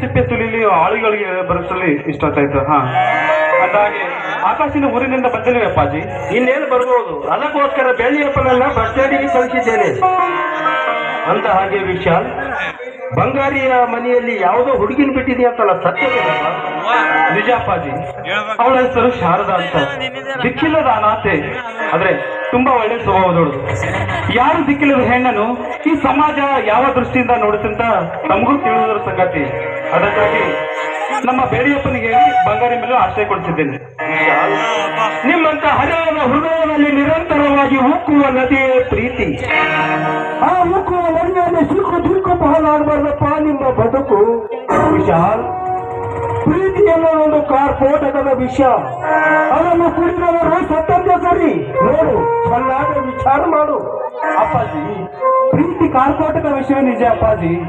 ಸಿಪ್ಪೆ ಸುಲಿಲಿ ಆಳುಗಳಿಗೆ ಬರಸಲಿ ಇಷ್ಟ ಆಗ್ತಾಯಿತ್ತು ಹಾ. ಅದಾಗಿ ಆಕಾಶಿನ ಊರಿನಿಂದ ಬಂದಿಲ್ವೇ ಅಪ್ಪಾಜಿ. ಇನ್ನೇನು ಬರ್ಬೋದು? ಅದಕ್ಕೋಸ್ಕರ ಬೆಳ್ಳಿಯಪ್ಪನೆಲ್ಲ ಬಸ್ ಸ್ಟ್ಯಾಂಡಿಗೆ ಕಳಿಸಿದ್ದೇನೆ. ಅಂತ ಹಾಗೆ ವಿಶಾಲ್. ಬಂಗಾರಿಯ ಮನೆಯಲ್ಲಿ ಯಾವುದೋ ಹುಡುಗಿನ ಬಿಟ್ಟಿದೆ ಅಂತಲ್ಲ ಸತ್ಯ ನಿಜಾಪಾಜಿ ಅವಳ ಹೆಸರು ಶಾರದಾ ಅಂತ. ದಿಕ್ಕಿಲ್ಲದ ಅನಾಥೆ. ಆದ್ರೆ ತುಂಬಾ ಒಳ್ಳೆ ಸ್ವಭಾವದವಳು ಯಾರು ದಿಕ್ಕಿಲ್ಲದ ಹೆಣ್ಣನು ಈ ಸಮಾಜ ಯಾವ ದೃಷ್ಟಿಯಿಂದ ನೋಡುತ್ತಂತ ನಮಗೂ ತಿಳಿದಿರೋ ಸಂಗತಿ. ಅದಕ್ಕಾಗಿ ನಮ್ಮ ಬೇಡಿಯಪ್ಪನಿಗೆ ಬಂಗಾರಿ ಮೇಲೆ ಆಶ್ರಯ ಕೊಡಿಸಿದ್ದೇನೆ ನಿಮ್ಮಂತ ಹರಿಯಾದ ಹೃದಯದಲ್ಲಿ ನಿರಂತರವಾಗಿ ಉಕ್ಕುವ ನದಿಯೇ ಪ್ರೀತಿ. ಆ ಉಕ್ಕುವ ಕಾರ್ ಕಾರ್ಪೋಟಕದ ವಿಷ ಅದನ್ನು ಕುಡಿದವರು ಸತ್ತಂತೆ ಸರಿ. ನೋಡು ಚೆನ್ನಾಗಿ ವಿಚಾರ ಮಾಡು. ಅಪ್ಪಾಜಿ ಪ್ರೀತಿ ಕಾರ್ಕೋಟಕ ವಿಷಯ ನಿಜ ಅಪ್ಪಾಜಿ.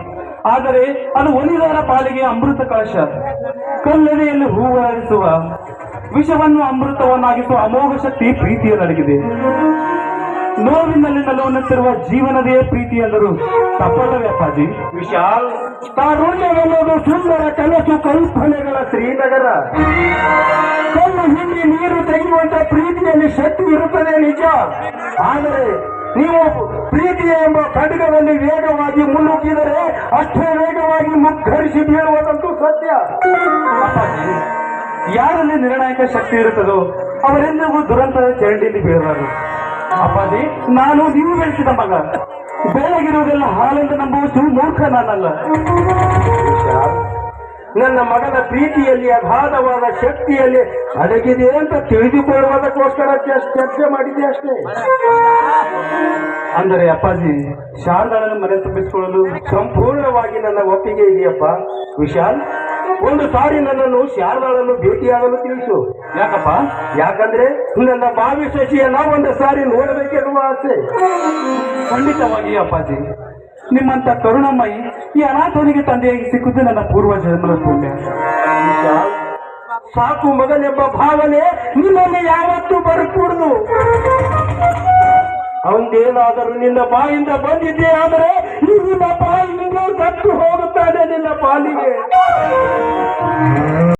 ಆದರೆ ಅದು ಒಲಿದಾರ ಪಾಲಿಗೆ ಅಮೃತ ಕಳಶ. ಕಲ್ಲದೆಯಲ್ಲಿ ಹೂವರಿಸುವ ವಿಷವನ್ನು ಅಮೃತವನ್ನಾಗಿಸುವ ಅಮೋಘ ಶಕ್ತಿ ಪ್ರೀತಿಯಲ್ಲಡಗಿದೆ. ನೋವಿನಲ್ಲಿ ನಲವನ್ನುತ್ತಿರುವ ಜೀವನದೇ ಪ್ರೀತಿ ಎಂದರು ತಪ್ಪಲ್ಲವೇ ಅಪ್ಪಾಜಿ? ವಿಶಾಲ್. ತಾನು ಸುಂದರ ಕನಸು ಕಲ್ಪನೆಗಳ ಶ್ರೀನಗರ. ಕಲ್ಲು ಹಿಂಡಿ ನೀರು ತೆಗೆಯುವಂತ ಪ್ರೀತಿಯಲ್ಲಿ ಶಕ್ತಿ ಇರುತ್ತದೆ ನಿಜ. ಆದರೆ ನೀವು ಪ್ರೀತಿಯ ಎಂಬ ಖಡ್ಗದಲ್ಲಿ ವೇಗವಾಗಿ ಮುನ್ನುಗ್ಗಿದರೆ ಅಷ್ಟೇ ವೇಗವಾಗಿ ಮುಗ್ಗರಿಸಿ ಬೀಳುವುದಂತೂ ಸತ್ಯ. ಯಾರಲ್ಲಿ ನಿರ್ಣಾಯಕ ಶಕ್ತಿ ಇರುತ್ತದೋ ಅವರೆಲ್ಲವೂ ದುರಂತದ ಚರಂಡಿಯಲ್ಲಿ ಬೀಳಬಾರದು. ಅಪ್ಪಾಜಿ ನಾನು ನೀವು ಬೆಳೆಸಿದ ಮಗ. ಬೆಳಗಿರುವುದೆಲ್ಲ ಹಾಲೆಂದು ನಂಬುವುದು ಮೂರ್ಖ ನಾನಲ್ಲ. ನನ್ನ ಮಗನ ಪ್ರೀತಿಯಲ್ಲಿ, ಅಗಾಧವಾದ ಶಕ್ತಿಯಲ್ಲಿ ಅಡಗಿದೆ ಅಂತ ತಿಳಿದುಕೊಳ್ಳುವುದಕ್ಕೋಸ್ಕರ ಚರ್ಚೆ ಮಾಡಿದೆ ಅಷ್ಟೇ. ಅಂದರೆ ಅಪ್ಪಾಜಿ, ಶಾರದಾಳನ್ನು ಮನೆ ತುಂಬಿಸಿಕೊಳ್ಳಲು ಸಂಪೂರ್ಣವಾಗಿ ನನ್ನ ಒಪ್ಪಿಗೆ ಇದೆಯಪ್ಪ? ವಿಶಾಲ್, ಒಂದು ಸಾರಿ ನನ್ನನ್ನು ಶಾರದಾಳನ್ನು ಭೇಟಿಯಾಗಲು ತಿಳಿಸು. ಯಾಕಪ್ಪ? ಯಾಕಂದ್ರೆ ನನ್ನ ಬಾವಿ ಶಶಿಯನ್ನ ಒಂದು ಸಾರಿ ನೋಡಬೇಕೆನ್ನುವ ಆಸೆ. ಖಂಡಿತವಾಗಿ ಅಪ್ಪಾಜಿ. ನಿಮ್ಮಂತ ಕರುಣಮಯಿ ಈ ಅನಾಥನಿಗೆ ತಂದೆಯಾಗಿ ಸಿಕ್ಕುದು ನನ್ನ ಪೂರ್ವ ಜನ್ಮದ ಪುಣ್ಯ. ಸಾಕು ಮಗನೆಂಬ ಭಾವನೆ ನಿನ್ನಲ್ಲಿ ಯಾವತ್ತೂ ಬರಕೂಡದು. ಅವಂದೇನಾದರೂ ನಿನ್ನ ಬಾಯಿಂದ ಬಂದಿದ್ದೆ ಆದರೆ ಈ ನಿನ್ನ ಬಾಯಿಂದ ಸತ್ತು ಹೋಗುತ್ತಾನೆ ನಿನ್ನ ಪಾಲಿಗೆ.